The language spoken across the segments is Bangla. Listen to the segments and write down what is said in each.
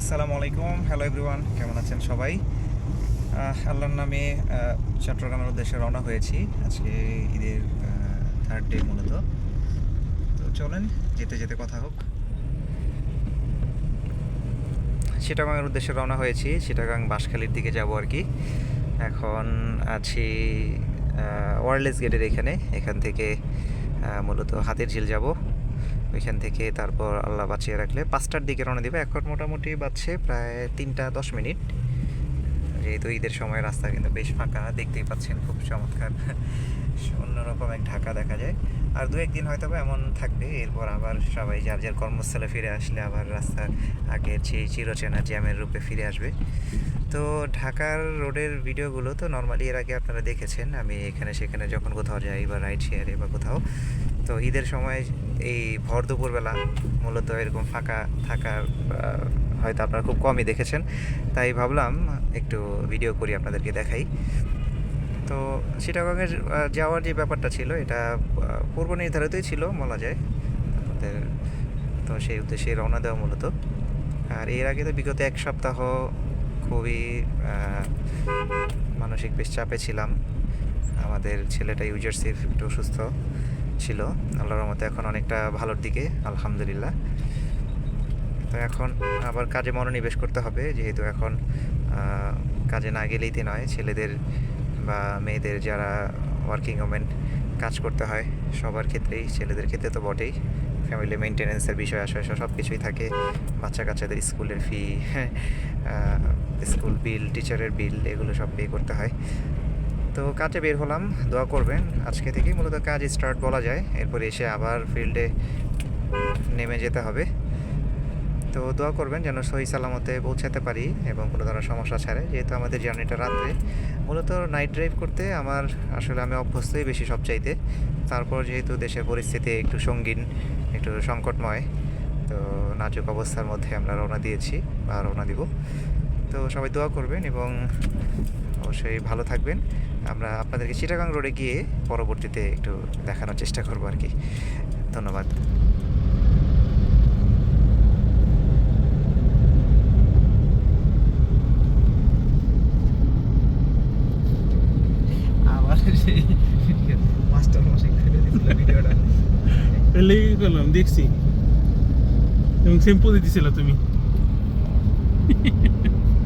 আসসালামু আলাইকুম। হ্যালো এভরিওয়ান কেমন আছেন সবাই? আল্লাহর নামে চট্টগ্রামের উদ্দেশ্যে রওনা হয়েছি। আজকে ঈদের থার্ড ডে মূলত। তো চলেন, যেতে যেতে কথা হোক। চিটাগাংয়ের উদ্দেশ্যে রওনা হয়েছি। চিটাগাং বাঁশখালীর দিকে যাব আর কি। এখন আছি ওয়ারলেস গেটের এখানে। এখান থেকে মূলত হাতের ঝিল যাব। ওইখান থেকে তারপর আল্লাহ বাঁচিয়ে রাখলে পাঁচটার দিকে রওনা দিবে। এখন মোটামুটি বাজছে প্রায় তিনটা দশ মিনিট। যেহেতু ঈদের সময় রাস্তা কিন্তু বেশ ফাঁকা, দেখতেই পাচ্ছেন খুব চমৎকার। অন্যরকম এক ঢাকা দেখা যায়। আর দু একদিন হয়তো এমন থাকবে, এরপর আবার সবাই যার যার কর্মস্থলে ফিরে আসলে আবার রাস্তার আগের সেই চিরচেনা জ্যামের রূপে ফিরে আসবে। তো ঢাকার রোডের ভিডিওগুলো তো নর্মালি এর আগে আপনারা দেখেছেন। আমি এখানে সেখানে যখন কোথাও যাই বা রাইড শেয়ারে বা কোথাও তো ঈদের সময় এই ভর দুপুরবেলা মূলত এরকম ফাঁকা থাকার হয়তো আপনারা খুব কমই দেখেছেন। তাই ভাবলাম একটু ভিডিও করি, আপনাদেরকে দেখাই। তো চিটাগাংয়ের যাওয়ার যে ব্যাপারটা ছিল, এটা পূর্ব নির্ধারিতই ছিল বলা যায়। আমাদের, তো সেই উদ্দেশ্যে রওনা দেওয়া মূলত। আর এর আগে তো বিগত এক সপ্তাহ খুবই মানসিক বেশ চাপে ছিলাম। আমাদের ছেলেটা ইউজারসিফ একটু অসুস্থ। ছিল। আল্লাহর মতে এখন অনেকটা ভালোর দিকে, আলহামদুলিল্লাহ। তো এখন আবার কাজে মনোনিবেশ করতে হবে, যেহেতু এখন কাজে না গেলেই তো নয়, ছেলেদের বা মেয়েদের যারা ওয়ার্কিং ওমেন কাজ করতে হয়, সবার ক্ষেত্রেই, ছেলেদের ক্ষেত্রে তো বটেই। ফ্যামিলি মেনটেন্যান্সের বিষয় আসে সব কিছুই থাকে। বাচ্চা কাচ্চাদের স্কুলের ফি স্কুল বিল টিচারের বিল এগুলো সব পে করতে হয়। তো কাজে বের হলাম, দোয়া করবেন। আজকে থেকেই মূলত কাজ স্টার্ট বলা যায়। এরপরে এসে আবার ফিল্ডে নেমে যেতে হবে। তো দোয়া করবেন যেন সহি সালামতে পৌঁছাতে পারি এবং কোনো ধরনের সমস্যা ছাড়ে। যেহেতু আমাদের জার্নিটা রাত্রে, মূলত নাইট ড্রাইভ করতে আমার আসলে আমি অভ্যস্তই বেশি সব চাইতে তারপর যেহেতু দেশের পরিস্থিতি একটু সঙ্গীন, একটু সংকটময়, তো নাজুক অবস্থার মধ্যে আমরা রওনা দিয়েছি বা রওনা দিব। তো সবাই দোয়া করবেন এবং অবশ্যই ভালো থাকবেন। আমরা আপনাদেরকে চিটাগাং রোডে গিয়ে পরবর্তীতে একটু দেখানোর চেষ্টা করব আর কি। ধন্যবাদ। লেগে গেলাম দেখছি। এবং শ্যাম্পু দিতেছিল তুমি।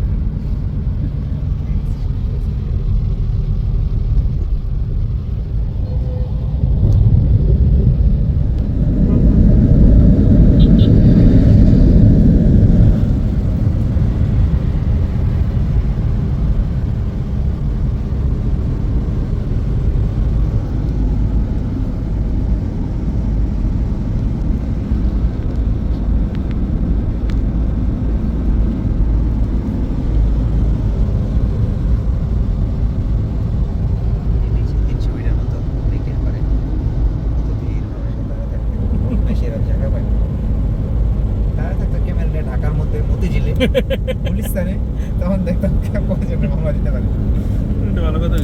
মতিঝিলে গুলিস্তানে তখন দেখতাম মামলা দিতে পারে। ভালো কথা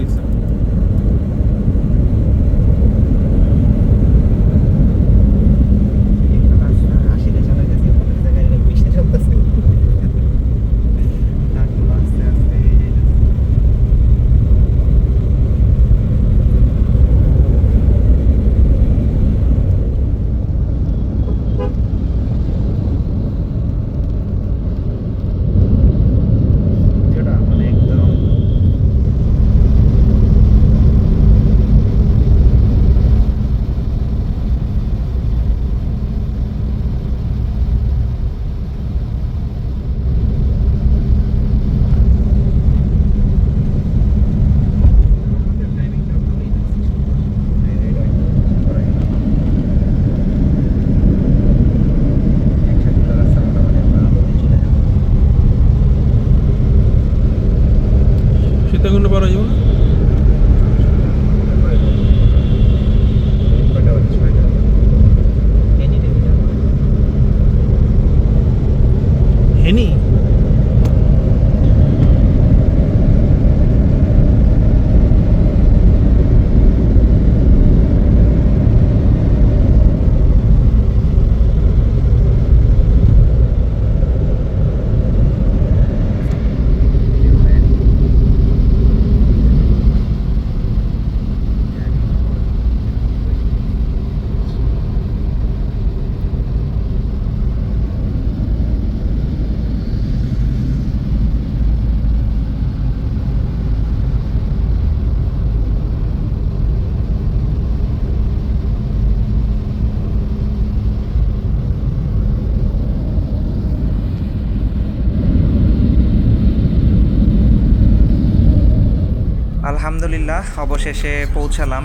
আলহামদুলিল্লাহ, অবশেষে পৌঁছালাম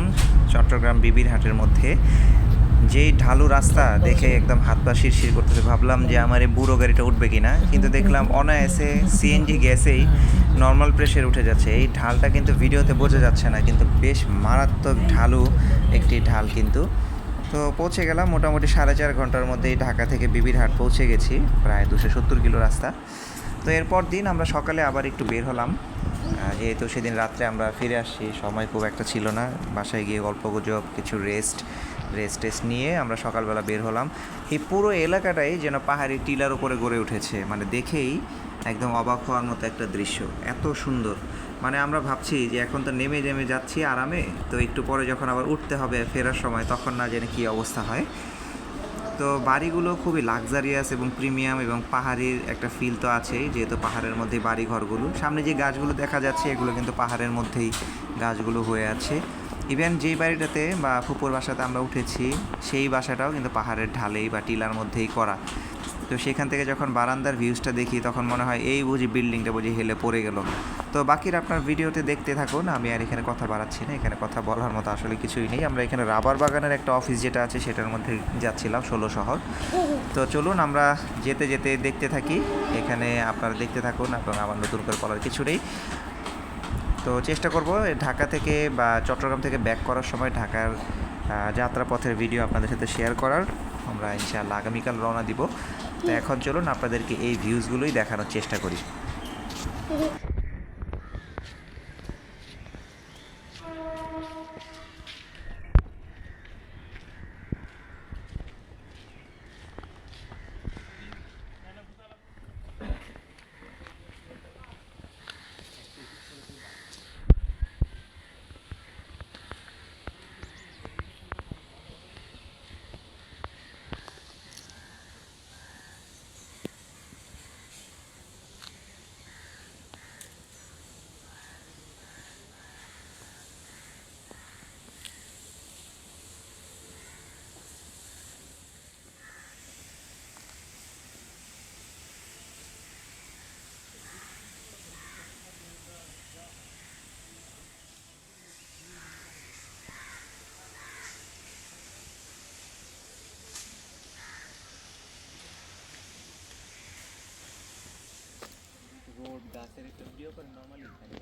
চট্টগ্রাম বিবির হাটের মধ্যে। যেই ঢালু রাস্তা দেখে একদম হাত পা শিরশির করতেছে, ভাবলাম যে আমার এই বুড়ো গাড়িটা উঠবে কিনা। কিন্তু দেখলাম অনায়াসে সিএনজি গ্যাসেই নর্মাল প্রেশার উঠে যাচ্ছে। এই ঢালটা কিন্তু ভিডিওতে বোঝা যাচ্ছে না, কিন্তু বেশ মারাত্মক ঢালু একটি ঢাল কিন্তু। তো পৌঁছে গেলাম, মোটামুটি সাড়ে চার ঘণ্টার মধ্যেই ঢাকা থেকে বিবির হাট পৌঁছে গেছি, প্রায় দুশো সত্তর কিলো রাস্তা। তো এরপর দিন আমরা সকালে আবার একটু বের হলাম। যেহেতু সেদিন রাত্রে আমরা ফিরে আসছি সময় খুব একটা ছিল না। বাসায় গিয়ে গল্প গুজব, কিছু রেস্ট রেস্ট টেস্ট নিয়ে আমরা সকালবেলা বের হলাম। এই পুরো এলাকাটাই যেন পাহাড়ি টিলার উপরে গড়ে উঠেছে। মানে দেখেই একদম অবাক হওয়ার মতো একটা দৃশ্য। এত সুন্দর। মানে আমরা ভাবছি যে এখন তো নেমে নেমে যাচ্ছি আরামে, তো একটু পরে যখন আবার উঠতে হবে ফেরার সময়, তখন না জেনে কী অবস্থা হয়। তো বাড়িগুলো খুবই লাক্সারিয়াস এবং প্রিমিয়াম এবং পাহাড়ির একটা ফিল তো আছেই, যেহেতু পাহাড়ের মধ্যে বাড়ি ঘরগুলো সামনে যে গাছগুলো দেখা যাচ্ছে, এগুলো কিন্তু পাহাড়ের মধ্যেই গাছগুলো হয়ে আছে। ইভেন যেই বাড়িটাতে বা ফুপুর বাসাতে আমরা উঠেছি, সেই বাসাটাও কিন্তু পাহাড়ের ঢালেই বা টিলার মধ্যেই করা। তো সেখান থেকে যখন বারান্দার ভিউজটা দেখি, তখন মনে হয় এই বুঝি বিল্ডিংটা বুঝি হেলে পড়ে গেল। তো বাকির আপনার ভিডিওতে দেখতে থাকুন, আমি আর এখানে কথা বাড়াচ্ছি না, এখানে কথা বলার মতো আসলে কিছুই নেই। আমরা এখানে রাবার বাগানের একটা অফিস যেটা আছে, সেটার মধ্যে যাচ্ছিলাম, ষোলো শহর। তো চলুন আমরা যেতে যেতে দেখতে থাকি। এখানে আপনারা দেখতে থাকুন এবং আমার নতুন করে বলার কিছু নেই। তো চেষ্টা করব ঢাকা থেকে বা চট্টগ্রাম থেকে ব্যাক করার সময় ঢাকার যাত্রাপথের ভিডিও আপনাদের সাথে শেয়ার করার। আমরা ইনশাআল্লাহ আগামীকাল রওনা দিব। তো এখন চলুন আপনাদেরকে এই ভিউজগুলোই দেখানোর চেষ্টা করি। বোট গাছের একটা ভিডিও করে নর্মালি থাকে